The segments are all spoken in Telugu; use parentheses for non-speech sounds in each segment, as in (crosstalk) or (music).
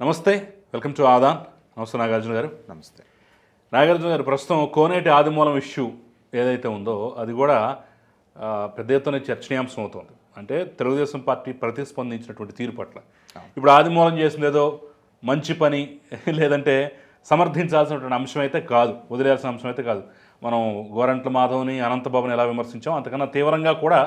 నమస్తే వెల్కమ్ టు ఆదాన్. నమస్తే నాగార్జున గారు. నమస్తే. నాగార్జున గారు ప్రస్తుతం కోనేటి ఆదిమూలం ఇష్యూ ఏదైతే ఉందో అది కూడా పెద్ద ఎత్తున చర్చనీయాంశం అవుతోంది. అంటే తెలుగుదేశం పార్టీ ప్రతిస్పందించినటువంటి తీరు పట్ల. ఇప్పుడు ఆదిమూలం చేసింది ఏదో మంచి పని (laughs) లేదంటే సమర్థించాల్సినటువంటి అంశం అయితే కాదు వదిలేయాల్సిన అంశం అయితే కాదు. మనం గోరంట్ల మాధవ్ని అనంతబాబుని ఎలా విమర్శించాం అంతకన్నా తీవ్రంగా కూడా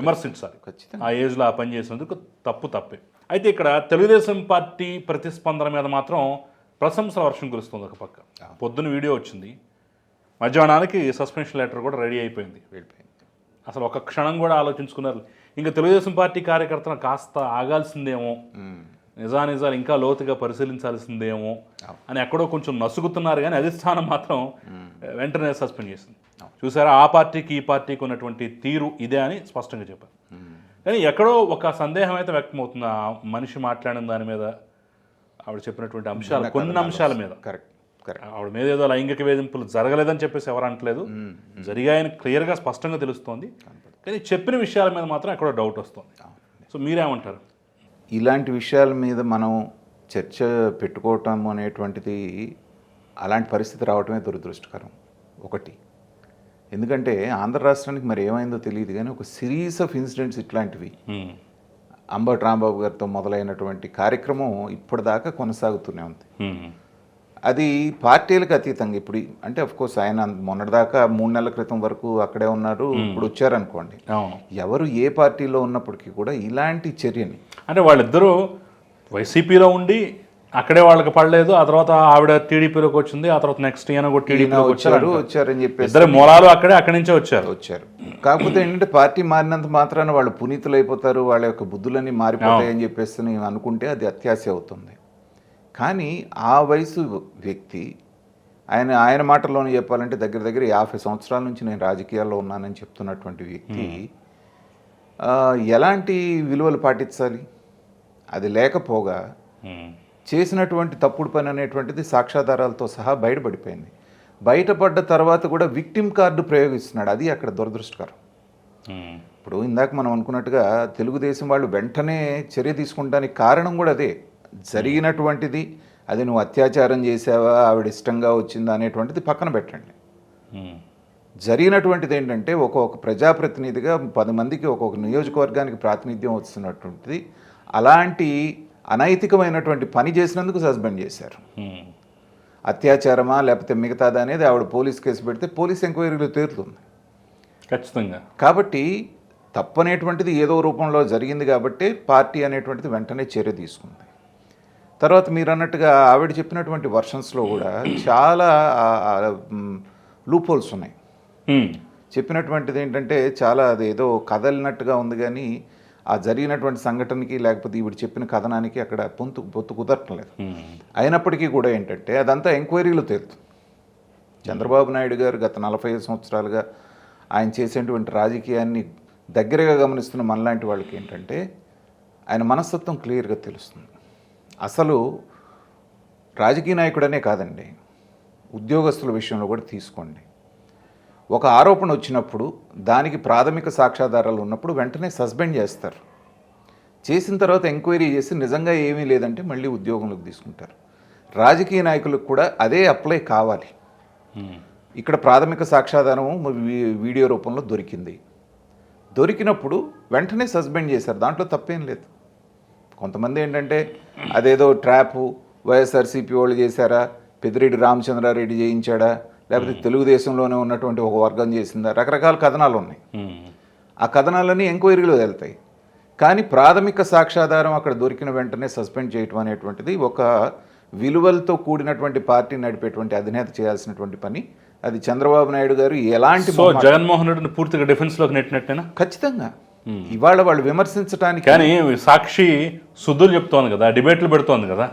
విమర్శించాలి. ఖచ్చితంగా. ఆ ఏజ్లో ఆ పని చేసినందుకు తప్పు తప్పే. అయితే ఇక్కడ తెలుగుదేశం పార్టీ ప్రతిస్పందన మీద మాత్రం ప్రశంసల వర్షం కురుస్తుంది ఒక పక్క. పొద్దున వీడియో వచ్చింది. మధ్యాహ్నానికి సస్పెన్షన్ లెటర్ కూడా రెడీ అయిపోయింది. వెళ్ళిపోయింది. అసలు ఒక క్షణం కూడా ఆలోచించుకున్నారు. ఇంకా తెలుగుదేశం పార్టీ కార్యకర్తలను కాస్త ఆగాల్సిందేమో. నిజానిజాలు ఇంకా లోతుగా పరిశీలించాల్సిందేమో అని ఎక్కడో కొంచెం నసుగుతున్నారు కానీ అధిష్టానం మాత్రం వెంటనే సస్పెండ్ చేసింది. చూసారా ఆ పార్టీకి ఈ పార్టీకి ఉన్నటువంటి తీరు ఇదే అని స్పష్టంగా చెప్పారు. కానీ ఎక్కడో ఒక సందేహం అయితే వ్యక్తమవుతుంది ఆ మనిషి మాట్లాడిన దాని మీద ఆవిడ చెప్పినటువంటి అంశాలు కొన్ని అంశాల మీద. కరెక్ట్ కరెక్ట్ ఆవిడ మీద ఏదో లైంగిక వేధింపులు జరగలేదని చెప్పేసి ఎవరు అంటలేదు. జరిగాయని క్లియర్గా స్పష్టంగా తెలుస్తోంది. కానీ చెప్పిన విషయాల మీద మాత్రం ఎక్కడో డౌట్ వస్తుంది. సో మీరేమంటారు? ఇలాంటి విషయాల మీద మనం చర్చ పెట్టుకోవటం అనేటువంటిది అలాంటి పరిస్థితి రావటమే దురదృష్టకరం. ఒకటి. ఎందుకంటే ఆంధ్ర రాష్ట్రానికి మరి ఏమైందో తెలియదు కానీ ఒక సిరీస్ ఆఫ్ ఇన్సిడెంట్స్ ఇట్లాంటివి. అంబటి రాంబాబు గారితో మొదలైనటువంటి కార్యక్రమం ఇప్పటిదాకా కొనసాగుతూనే ఉంది. అది పార్టీలకు అతీతంగా ఇప్పుడు అంటే అఫ్ కోర్స్ ఆయన మొన్నటిదాకా మూడు నెలల క్రితం వరకు అక్కడే ఉన్నారు ఇప్పుడు వచ్చారనుకోండి. ఎవరు ఏ పార్టీలో ఉన్నప్పటికీ కూడా ఇలాంటి చర్యని అంటే వాళ్ళిద్దరూ వైసీపీలో ఉండి అక్కడే వాళ్ళకి పడలేదు ఆ తర్వాత ఆవిడ టీడీపీలోకి వచ్చింది ఆ తర్వాత నెక్స్ట్ ఈయన కూడా టీడీపీలోకి వచ్చారు వచ్చారు వచ్చారని చెప్పేసి ఇద్దరు మూలాలు అక్కడే అక్కడి నుంచే వచ్చారు. వచ్చారు. కాకపోతే ఏంటంటే పార్టీ మారినంత మాత్రాన వాళ్ళు పునీతులు అయిపోతారు వాళ్ళ యొక్క బుద్ధులన్నీ మారిపోతాయని చెప్పేసి నేను అనుకుంటే అది అత్యాశ అవుతుంది. కానీ ఆ వయసు వ్యక్తి ఆయన ఆయన మాటల్లోనే చెప్పాలంటే దగ్గర దగ్గర యాభై సంవత్సరాల నుంచి నేను రాజకీయాల్లో ఉన్నానని చెప్తున్నటువంటి వ్యక్తి ఎలాంటి విలువలు పాటించాలి? అది లేకపోగా. చేసినటువంటి తప్పుడు పని అనేటువంటిది సాక్ష్యాధారాలతో సహా బయటపడిపోయింది. బయటపడ్డ తర్వాత కూడా విక్టిమ్ కార్డు ప్రయోగిస్తున్నాడు. అది అక్కడ దురదృష్టకరం. ఇప్పుడు ఇందాక మనం అనుకున్నట్టుగా తెలుగుదేశం వాళ్ళు వెంటనే చర్య తీసుకుంటానికి కారణం కూడా అదే. జరిగినటువంటిది అది నువ్వు అత్యాచారం చేసావా ఆవిడ ఇష్టంగా వచ్చిందా అనేటువంటిది పక్కన పెట్టండి. జరిగినటువంటిది ఏంటంటే ఒక్కొక్క ప్రజాప్రతినిధిగా పది మందికి ఒక్కొక్క నియోజకవర్గానికి ప్రాతినిధ్యం వస్తున్నటువంటిది అలాంటి అనైతికమైనటువంటి పని చేసినందుకు సస్పెండ్ చేశారు. అత్యాచారమా లేకపోతే మిగతాదా అనేది ఆవిడ పోలీస్ కేసు పెడితే పోలీస్ ఎంక్వైరీలో తేలుతుంది ఖచ్చితంగా. కాబట్టి తప్పనేటువంటిది ఏదో రూపంలో జరిగింది కాబట్టి పార్టీ అనేటువంటిది వెంటనే చర్య తీసుకుంది. తర్వాత మీరు అన్నట్టుగా ఆవిడ చెప్పినటువంటి వర్షన్స్లో కూడా చాలా లూప్ హోల్స్ ఉన్నాయి. చెప్పినటువంటిది ఏంటంటే చాలా అది ఏదో కదలినట్టుగా ఉంది కానీ ఆ జరిగినటువంటి సంఘటనకి లేకపోతే ఈవిడ చెప్పిన కథనానికి అక్కడ పొంతు పొత్తు కుదరటం లేదు హ్మ్. అయినప్పటికీ కూడా ఏంటంటే అదంతా ఎంక్వైరీలో తేలుతుంది. చంద్రబాబు నాయుడు గారు గత నలభై ఐదు సంవత్సరాలుగా ఆయన చేసేటువంటి రాజకీయాన్ని దగ్గరగా గమనిస్తున్న మనలాంటి వాళ్ళకి ఏంటంటే ఆయన మనస్తత్వం క్లియర్గా తెలుస్తుంది. అసలు రాజకీయ నాయకుడనే కాదండి ఉద్యోగస్తుల విషయంలో కూడా తీసుకోండి. ఒక ఆరోపణ వచ్చినప్పుడు దానికి ప్రాథమిక సాక్ష్యాధారాలు ఉన్నప్పుడు వెంటనే సస్పెండ్ చేస్తారు. చేసిన తర్వాత ఎంక్వైరీ చేసి నిజంగా ఏమీ లేదంటే మళ్ళీ ఉద్యోగంలోకి తీసుకుంటారు. రాజకీయ నాయకులకు కూడా అదే అప్లై కావాలి. ఇక్కడ ప్రాథమిక సాక్ష్యాధారం వీ- వీడియో రూపంలో దొరికింది. దొరికినప్పుడు వెంటనే సస్పెండ్ చేశారు. దాంట్లో తప్పేం లేదు. కొంతమంది ఏంటంటే అదేదో ట్రాపు వైఎస్ఆర్సీపీ వాళ్ళు చేశారా? పెద్దిరెడ్డి రామచంద్రారెడ్డి చేయించాడా? లేకపోతే తెలుగుదేశంలోనే ఉన్నటువంటి ఒక వర్గం చేసిందా రకరకాల కథనాలు ఉన్నాయి. ఆ కథనాలన్నీ ఎంక్వైరీలో వెళ్తాయి. కానీ ప్రాథమిక సాక్ష్యాధారం అక్కడ దొరికిన వెంటనే సస్పెండ్ చేయటం అనేటువంటిది ఒక విలువలతో కూడినటువంటి పార్టీ నడిపేటువంటి అధినేత చేయాల్సినటువంటి పని. అది చంద్రబాబు నాయుడు గారు ఎలాంటి జగన్మోహన్ రెడ్డిని పూర్తిగా డిఫెన్స్లోకి నెట్టినట్టేనా? ఖచ్చితంగా. ఇవాళ వాళ్ళు విమర్శించడానికి కానీ సాక్షి సుద్దులు చెప్తోంది కదా డిబేట్లు పెడుతోంది కదా.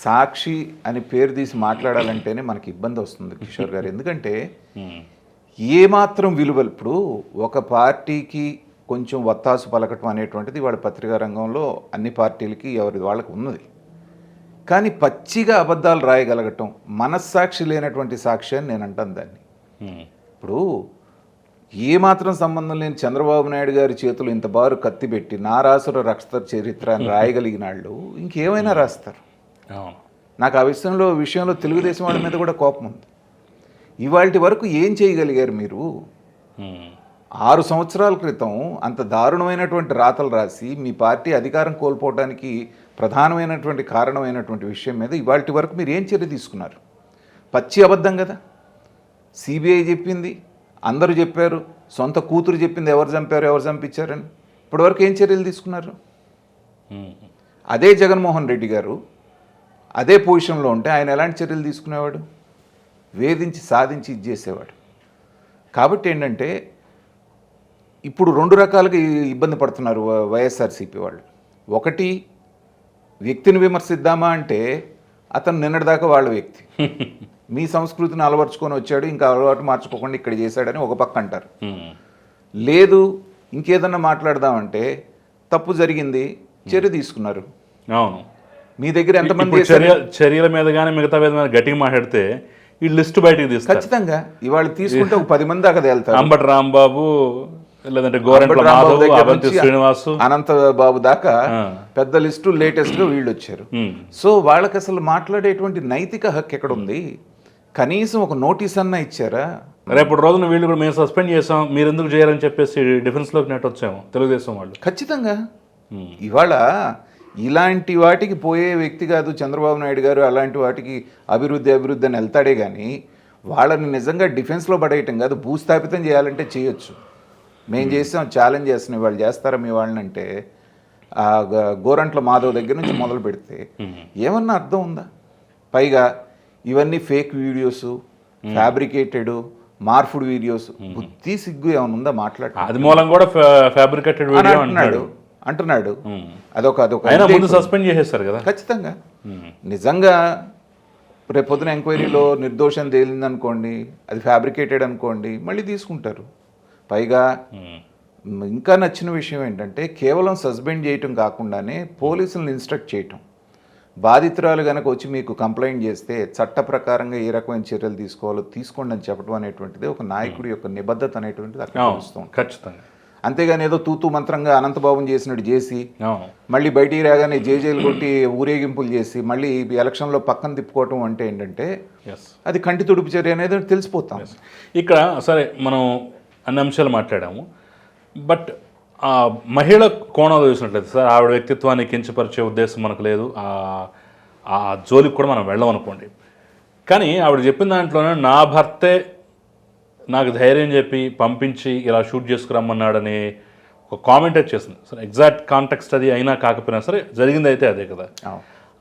సాక్షి అని పేరు తీసి మాట్లాడాలంటేనే మనకి ఇబ్బంది వస్తుంది కిషోర్ గారు. (laughs) ఎందుకంటే హ్మ్. ఏమాత్రం విలువలు ఇప్పుడు ఒక పార్టీకి కొంచెం వత్తాసు పలకటం అనేటువంటిది వాళ్ళ పత్రికా రంగంలో అన్ని పార్టీలకి ఎవరి వాళ్ళకి ఉన్నది. కానీ పచ్చిగా అబద్ధాలు రాయగలగటం మనస్సాక్షి లేనటువంటి సాక్షి అని నేను అంటాను దాన్ని. హ్మ్. ఇప్పుడు ఏమాత్రం సంబంధం లేని చంద్రబాబు నాయుడు గారి చేతులు ఇంత బారు కత్తి పెట్టి నారాసుర రక్త చరిత్ర అని (laughs) రాయగలిగిన వాళ్ళు ఇంకేమైనా రాస్తారు. అవును నాకు ఆ విషయంలో విషయంలో తెలుగుదేశం వాళ్ళ మీద కూడా కోపం ఉంది. ఇవాళ వరకు ఏం చేయగలిగారు మీరు? ఉమ్. ఆరు సంవత్సరాల క్రితం అంత దారుణమైనటువంటి రాతలు రాసి మీ పార్టీ అధికారం కోల్పోవడానికి ప్రధానమైనటువంటి కారణమైనటువంటి విషయం మీద ఇవాళ వరకు మీరు ఏం చర్య తీసుకున్నారు? పచ్చి అబద్ధం కదా. సిబిఐ చెప్పింది అందరూ చెప్పారు సొంత కూతురు చెప్పింది ఎవరు చంపారు ఎవరు చంపించారని. ఇప్పటివరకు ఏం చర్యలు తీసుకున్నారు? ఉమ్. అదే జగన్మోహన్ రెడ్డి గారు అదే పొజిషన్లో ఉంటే ఆయన ఎలాంటి చర్యలు తీసుకునేవాడు? వేధించి సాధించి ఇది చేసేవాడు. కాబట్టి ఏంటంటే ఇప్పుడు రెండు రకాలుగా ఇబ్బంది పడుతున్నారు వైఎస్ఆర్సీపీ వాళ్ళు. ఒకటి వ్యక్తిని విమర్శిద్దామా అంటే అతను నిన్నటిదాకా వాళ్ళ వ్యక్తి. (laughs) మీ సంస్కృతిని అలవర్చుకొని వచ్చాడు ఇంకా అలవాటు మార్చుకోకుండా ఇక్కడ చేశాడని ఒక పక్క అంటారు. ఉమ్. లేదు ఇంకేదన్నా మాట్లాడదామంటే తప్పు జరిగింది చర్య తీసుకున్నారు. అవును. మీ దగ్గర ఎంతమంది చర్యల మీద కానీ మిగతా మీద గట్టిగా మాట్లాడితే ఈ లిస్ట్ బయటికి తీస్తారు. ఖచ్చితంగా. ఇవాళ తీసుకుంటే ఒక పది మంది దాకా తేలుతారు. అంబటి రాంబాబు లేదంటే గోరెంట్ల మాధవ్ అవంతి శ్రీనివాసు. అనంత బాబు దాకా. పెద్ద లిస్టు లేటెస్ట్గా వీళ్ళు వచ్చారు. సో వాళ్ళకి అసలు మాట్లాడేటువంటి నైతిక హక్కు ఎక్కడ ఉంది? కనీసం ఒక నోటీస్ అన్నా ఇచ్చారా? రేపటి రోజున వీళ్ళు కూడా మేము సస్పెండ్ చేసాం మీరు ఎందుకు చేయాలని చెప్పేసి డిఫెన్స్లోకి నెట్ వచ్చాము తెలుగుదేశం వాళ్ళు. ఖచ్చితంగా. ఇవాళ ఇలాంటి వాటికి పోయే వ్యక్తి కాదు చంద్రబాబు నాయుడు గారు అలాంటి వాటికి అభివృద్ధి అభివృద్ధి అని వెళ్తాడే కానీ వాళ్ళని నిజంగా డిఫెన్స్లో పడేయటం కాదు భూస్థాపితం చేయాలంటే చేయొచ్చు. మేము. చేసాం ఛాలెంజ్ చేస్తున్నాం. వాళ్ళు చేస్తారా మీ వాళ్ళని అంటే గోరంట్ల మాధవ్ దగ్గర నుంచి మొదలు పెడితే ఏమన్నా అర్థం ఉందా? పైగా ఇవన్నీ fake videos fabricated morphed videos బుద్ధి సిగ్గు ఏమైనా ఉందా మాట్లాడ అది మూలం కూడా ఫ్యాబ్రికేటెడ్ వీడియో అంటున్నాడు. అంటున్నాడు. అదొక అదొక ముందు. సస్పెండ్ చేసేస్తారు కదా? ఖచ్చితంగా. నిజంగా రేపు పొద్దున ఎంక్వైరీలో నిర్దోషం తేలింది అనుకోండి అది ఫ్యాబ్రికేటెడ్ అనుకోండి మళ్ళీ తీసుకుంటారు. పైగా ఇంకా నచ్చిన విషయం ఏంటంటే కేవలం సస్పెండ్ చేయటం కాకుండానే పోలీసులను ఇన్స్ట్రక్ట్ చేయటం. బాధితురాలు కనుక వచ్చి మీకు కంప్లైంట్ చేస్తే చట్ట ప్రకారంగా ఏ రకమైన చర్యలు తీసుకోవాలో తీసుకోండి అని చెప్పడం అనేటువంటిది ఒక నాయకుడి యొక్క నిబద్ధత అనేటువంటిది అక్కడ ఖచ్చితంగా. అంతేగాని ఏదో తూతూ మంత్రంగా అనంతబాబుని చేసినట్టు చేసి మళ్ళీ బయటికి రాగానే జేజేలు కొట్టి ఊరేగింపులు చేసి మళ్ళీ ఈ ఎలక్షన్లో పక్కన తిప్పుకోవటం అంటే ఏంటంటే ఎస్ అది కంటి తుడుపు చర్య అనేది తెలిసిపోతాం. ఇక్కడ సరే మనం అన్ని అంశాలు మాట్లాడాము. బట్ ఆ మహిళ కోణంలో చూసినట్లయితే సార్ ఆవిడ వ్యక్తిత్వాన్ని కించపరిచే ఉద్దేశం మనకు లేదు. ఆ- ఆ జోలికి కూడా మనం వెళ్ళం అనుకోండి కానీ ఆవిడ చెప్పిన దాంట్లోనే నా భర్తే నాకు ధైర్యం చెప్పి పంపించి ఇలా షూట్ చేసుకురమ్మన్నాడని ఒక కామెంట్ అయితే చేసింది. సరే ఎగ్జాక్ట్ కాంటెక్స్ట్ అది అయినా కాకపోయినా సరే జరిగింది అయితే అదే కదా.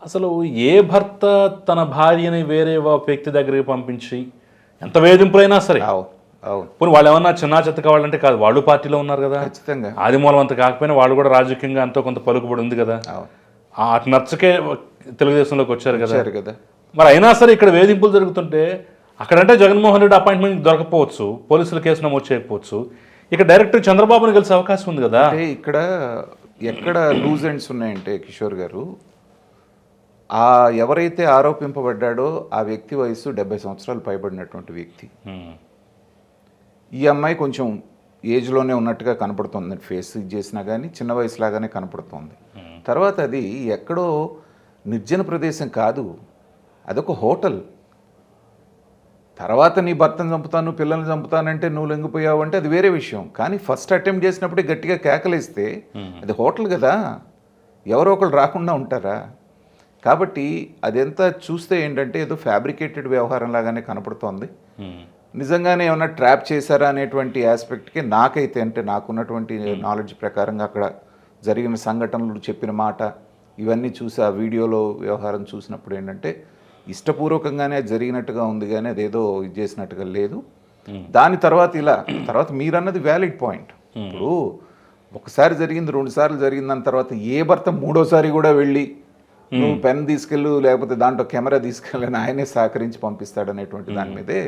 అసలు ఏ భర్త తన భార్యని వేరే వ్యక్తి దగ్గరికి పంపించి ఎంత వేధింపులైనా సరే పోనీ వాళ్ళు ఏమన్నా చిన్న చెత్త కావాలంటే కాదు వాళ్ళు పార్టీలో ఉన్నారు కదా. ఖచ్చితంగా. ఆది మూలం అంత కాకపోయినా వాళ్ళు కూడా రాజకీయంగా ఎంతో కొంత పలుకుబడి ఉంది కదా. అటు నచ్చకే తెలుగుదేశంలోకి వచ్చారు కదా. కదా. మరి అయినా సరే ఇక్కడ వేధింపులు జరుగుతుంటే అక్కడంటే జగన్మోహన్ రెడ్డి అపాయింట్మెంట్ దొరకపోవచ్చు పోలీసులు కేసు నమోదు చేయకపోవచ్చు. ఇక డైరెక్ట్ చంద్రబాబుని కలిసే అవకాశం ఉంది కదా. అంటే ఇక్కడ ఎక్కడ లూజ్ ఎండ్స్ ఉన్నాయంటే కిషోర్ గారు ఆ ఎవరైతే ఆరోపింపబడ్డాడో ఆ వ్యక్తి వయసు డెబ్బై సంవత్సరాలు పైబడినటువంటి వ్యక్తి. ఈ అమ్మాయి కొంచెం ఏజ్లోనే ఉన్నట్టుగా కనపడుతుంది ఫేస్ ఇది చేసినా కానీ చిన్న వయసులాగానే కనపడుతుంది. తర్వాత అది ఎక్కడో నిర్జన ప్రదేశం కాదు అదొక హోటల్. తర్వాత నీ భర్తను చంపుతాను పిల్లల్ని చంపుతానంటే నువ్వు లొంగిపోయావు అంటే అది వేరే విషయం. కానీ ఫస్ట్ అటెంప్ట్ చేసినప్పుడే గట్టిగా కేకలేస్తే అది హోటల్ కదా. ఎవరో ఒకళ్ళు రాకుండా ఉంటారా? కాబట్టి అదంతా చూస్తే ఏంటంటే ఏదో ఫ్యాబ్రికేటెడ్ వ్యవహారం లాగానే కనపడుతోంది. నిజంగానే ఏమైనా ట్రాప్ చేశారా అనేటువంటి ఆస్పెక్ట్కి నాకైతే అంటే నాకున్నటువంటి నాలెడ్జ్ ప్రకారంగా అక్కడ జరిగిన సంఘటనలు చెప్పిన మాట ఇవన్నీ చూసి ఆ వీడియోలో వ్యవహారం చూసినప్పుడు ఏంటంటే ఇష్టపూర్వకంగానే జరిగినట్టుగా ఉంది కానీ అదేదో ఇది చేసినట్టుగా లేదు. దాని తర్వాత ఇలా తర్వాత మీరన్నది వ్యాలిడ్ పాయింట్ ఇప్పుడు ఒకసారి జరిగింది రెండు సార్లు జరిగింది దాని తర్వాత ఏ భర్త మూడోసారి కూడా వెళ్ళి నువ్వు పెన్ తీసుకెళ్ళు లేకపోతే దాంట్లో కెమెరా తీసుకెళ్ళని ఆయనే సహకరించి పంపిస్తాడు అనేటువంటి దాని మీదే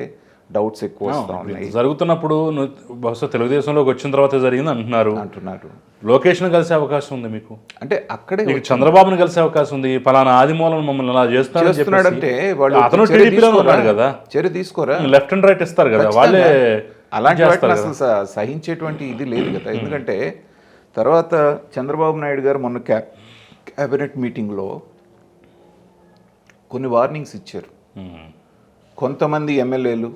డౌట్స్ ఎక్కువ వస్తూ ఉన్నాయి. జరుగుతున్నప్పుడు బహుశా తెలుగుదేశంలోకి వచ్చిన తర్వాత జరిగింది అంటున్నారు. అంటున్నారు. లోకేష్ను కలిసే అవకాశం ఉంది మీకు? అంటే అక్కడే చంద్రబాబుని కలిసే అవకాశం ఉంది. పలానా ఆదిమూలం మమ్మల్ని అలా చేస్తున్నాడంటే చెప్పేసి వాళ్ళు అతను టీడీపీలో? ఉన్నాడు కదా. చర్య తీసుకోరా? లెఫ్ట్ అండ్ రైట్ ఇస్తారు కదా. వాళ్ళే అలాంటి చేస్తారు వాటిని అసలు సహించేటువంటి ఇది లేదు కదా. ఎందుకంటే తర్వాత చంద్రబాబు నాయుడు గారు మొన్న క్యా క్యాబినెట్ మీటింగ్లో కొన్ని వార్నింగ్స్ ఇచ్చారు. కొంతమంది ఎమ్మెల్యేలు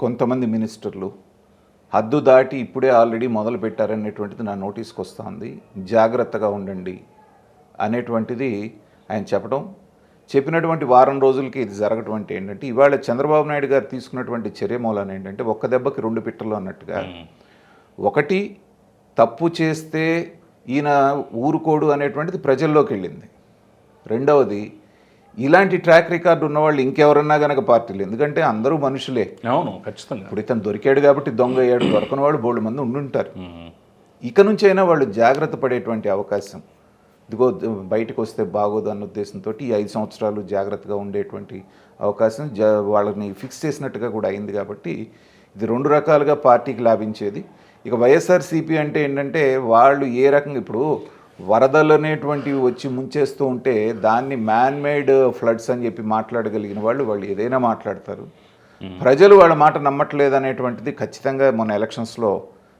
కొంతమంది మినిస్టర్లు హద్దు దాటి ఇప్పుడే ఆల్రెడీ మొదలు పెట్టారనేటువంటిది నా నోటీస్కి వస్తుంది జాగ్రత్తగా ఉండండి అనేటువంటిది ఆయన చెప్పడం. చెప్పినటువంటి వారం రోజులకి ఇది జరగటువంటి ఏంటంటే ఇవాళ చంద్రబాబు నాయుడు గారు తీసుకున్నటువంటి చర్య మూలాన ఏంటంటే ఒక్క దెబ్బకి రెండు పిట్టలు అన్నట్టుగా. ఒకటి తప్పు చేస్తే ఈయన ఊరుకోడు అనేటువంటిది ప్రజల్లోకి వెళ్ళింది రెండవది ఇలాంటి ట్రాక్ రికార్డు ఉన్నవాళ్ళు ఇంకెవరన్నా గనక పార్టీలు. ఎందుకంటే అందరూ మనుషులే. అవును ఖచ్చితంగా. ఇప్పుడు ఇతను దొరికాడు కాబట్టి దొంగ అయ్యాడు దొరకని వాళ్ళు బోళ్ళు మంది ఉండుంటారు. ఇక నుంచి అయినా వాళ్ళు జాగ్రత్త పడేటువంటి అవకాశం. ఇదిగో బయటకు వస్తే బాగోదు అన్న ఉద్దేశంతో ఈ ఐదు సంవత్సరాలు జాగ్రత్తగా ఉండేటువంటి అవకాశం జ వాళ్ళని ఫిక్స్ చేసినట్టుగా కూడా అయింది కాబట్టి ఇది రెండు రకాలుగా పార్టీకి లాభించేది. ఇక వైఎస్ఆర్సీపీ అంటే ఏంటంటే వాళ్ళు ఏ రకంగా ఇప్పుడు వరదలు అనేటువంటివి వచ్చి ముంచేస్తూ ఉంటే దాన్ని మ్యాన్ మేడ్ ఫ్లడ్స్ అని చెప్పి మాట్లాడగలిగిన వాళ్ళు వాళ్ళు ఏదైనా మాట్లాడతారు. ప్రజలు వాళ్ళ మాట నమ్మట్లేదు అనేటువంటిది ఖచ్చితంగా మొన్న ఎలక్షన్స్లో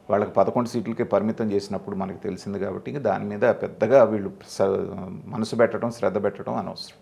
వాళ్ళకి పదకొండు సీట్లకే పరిమితం చేసినప్పుడు మనకు తెలిసింది కాబట్టి దాని మీద పెద్దగా వీళ్ళు మనసు పెట్టడం శ్రద్ధ పెట్టడం అనవసరం.